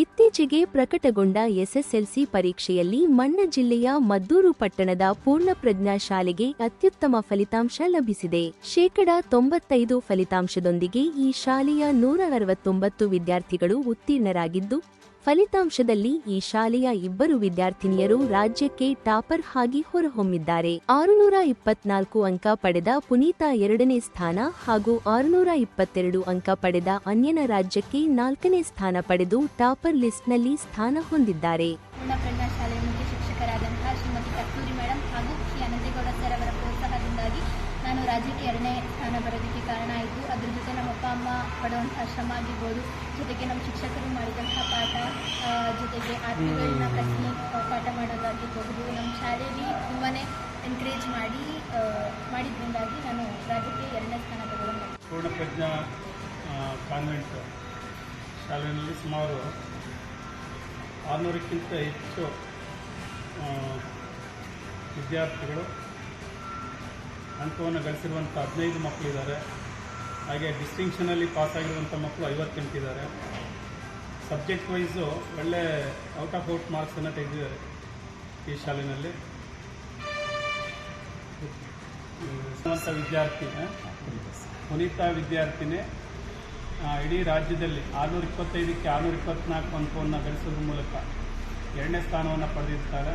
ಇತ್ತೀಚೆಗೆ ಪ್ರಕಟಗೊಂಡ ಎಸ್ಎಸ್ಎಲ್ಸಿ ಪರೀಕ್ಷೆಯಲ್ಲಿ ಮಣ್ಣ ಜಿಲ್ಲೆಯ ಮದ್ದೂರು ಪಟ್ಟಣದ ಪೂರ್ಣಪ್ರಜ್ಞಾ ಶಾಲೆಗೆ ಅತ್ಯುತ್ತಮ ಫಲಿತಾಂಶ ಲಭಿಸಿದೆ. ಶೇಕಡ ತೊಂಬತ್ತೈದು ಫಲಿತಾಂಶದೊಂದಿಗೆ ಈ ಶಾಲೆಯ ನೂರ ಅರವತ್ತೊಂಬತ್ತು ವಿದ್ಯಾರ್ಥಿಗಳು ಉತ್ತೀರ್ಣರಾಗಿದ್ದು ಫಲಿತಾಂಶದಲ್ಲಿ ಈ ಶಾಲೆಯ ಇಬ್ಬರು ವಿದ್ಯಾರ್ಥಿನಿಯರು ರಾಜ್ಯಕ್ಕೆ ಟಾಪರ್ ಆಗಿ ಹೊರಹೊಮ್ಮಿದ್ದಾರೆ. ಆರುನೂರ ಇಪ್ಪತ್ನಾಲ್ಕು ಅಂಕ ಪಡೆದ ಪುನೀತಾ ಎರಡನೇ ಸ್ಥಾನ ಹಾಗೂ ಆರುನೂರ ಇಪ್ಪತ್ತೆರಡು ಅಂಕ ಪಡೆದ ಅನ್ಯನ ರಾಜ್ಯಕ್ಕೆ ನಾಲ್ಕನೇ ಸ್ಥಾನ ಪಡೆದು ಟಾಪರ್ ಲಿಸ್ಟ್ನಲ್ಲಿ ಸ್ಥಾನ ಹೊಂದಿದ್ದಾರೆ. ರಾಜ್ಯಕ್ಕೆ ಎರಡನೇ ಸ್ಥಾನ ಬರೋದಕ್ಕೆ ಕಾರಣ ಆಯಿತು. ಅದ್ರ ಜೊತೆ ನಮ್ಮ ಅಪ್ಪ, ಅಮ್ಮ ಪಡುವಂಥ ಶ್ರಮ ಆಗಿರ್ಬೋದು. ಜೊತೆಗೆ ನಮ್ಮ ಶಿಕ್ಷಕರು ಮಾಡಿದಂತಹ ಪಾಠ ಜೊತೆಗೆ ಆತ್ಮಗಳನ್ನ ಪ್ರಶ್ನೆ ಪಾಠ ಮಾಡೋದಾಗಿರ್ಬೋದು ನಮ್ಮ ಶಾಲೆಯಲ್ಲಿ ತುಂಬಾ ಎನ್ಕರೇಜ್ ಮಾಡಿ ಮಾಡಿದ್ರಿಂದಾಗಿ ನಾನು ರಾಜ್ಯಕ್ಕೆ ಎರಡನೇ ಸ್ಥಾನ ಕಾನ್ವೆಂಟ್ ಶಾಲೆಯಲ್ಲಿ ಸುಮಾರು ಆರುನೂರಕ್ಕಿಂತ ಹೆಚ್ಚು ವಿದ್ಯಾರ್ಥಿಗಳು ಅಂಕವನ್ನು ಗಳಿಸಿರುವಂಥ ಹದಿನೈದು ಮಕ್ಕಳಿದ್ದಾರೆ ಹಾಗೆ ಡಿಸ್ಟಿಂಕ್ಷನಲ್ಲಿ ಪಾಸಾಗಿರುವಂಥ ಮಕ್ಕಳು ಐವತ್ತೆಂಟಿದ್ದಾರೆ ಸಬ್ಜೆಕ್ಟ್ ವೈಸು ಒಳ್ಳೆ ಔಟ್ ಆಫ್ ಔಟ್ ಮಾರ್ಕ್ಸನ್ನು ತೆಗೆದಿದ್ದಾರೆ ಈ ಶಾಲೆಯಲ್ಲಿ. ವಿದ್ಯಾರ್ಥಿ ಪುನೀತಾ ವಿದ್ಯಾರ್ಥಿನಿ ಇಡೀ ರಾಜ್ಯದಲ್ಲಿ ಆರುನೂರ ಇಪ್ಪತ್ತೈದಕ್ಕೆ ಆರುನೂರ ಇಪ್ಪತ್ನಾಲ್ಕು ಅಂಕವನ್ನು ಗಳಿಸೋದ್ರ ಮೂಲಕ ಎರಡನೇ ಸ್ಥಾನವನ್ನು ಪಡೆದಿರ್ತಾರೆ.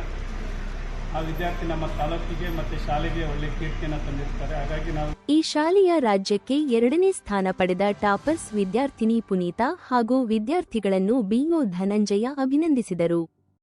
ಆ ವಿದ್ಯಾರ್ಥಿ ನಮ್ಮ ತಾಲೂಕಿಗೆ ಮತ್ತು ಶಾಲೆಗೆ ಒಳ್ಳೆ ಕೀರ್ತಿಯನ್ನು ತಂದಿರ್ತಾರೆ. ಹಾಗಾಗಿ ನಾವು ಈ ಶಾಲೆಯ ರಾಜ್ಯಕ್ಕೆ ಎರಡನೇ ಸ್ಥಾನ ಪಡೆದ ಟಾಪರ್ಸ್ ವಿದ್ಯಾರ್ಥಿನಿ ಪುನೀತಾ ಹಾಗೂ ವಿದ್ಯಾರ್ಥಿಗಳನ್ನು ಬಿಒ ಧನಂಜಯ ಅಭಿನಂದಿಸಿದರು.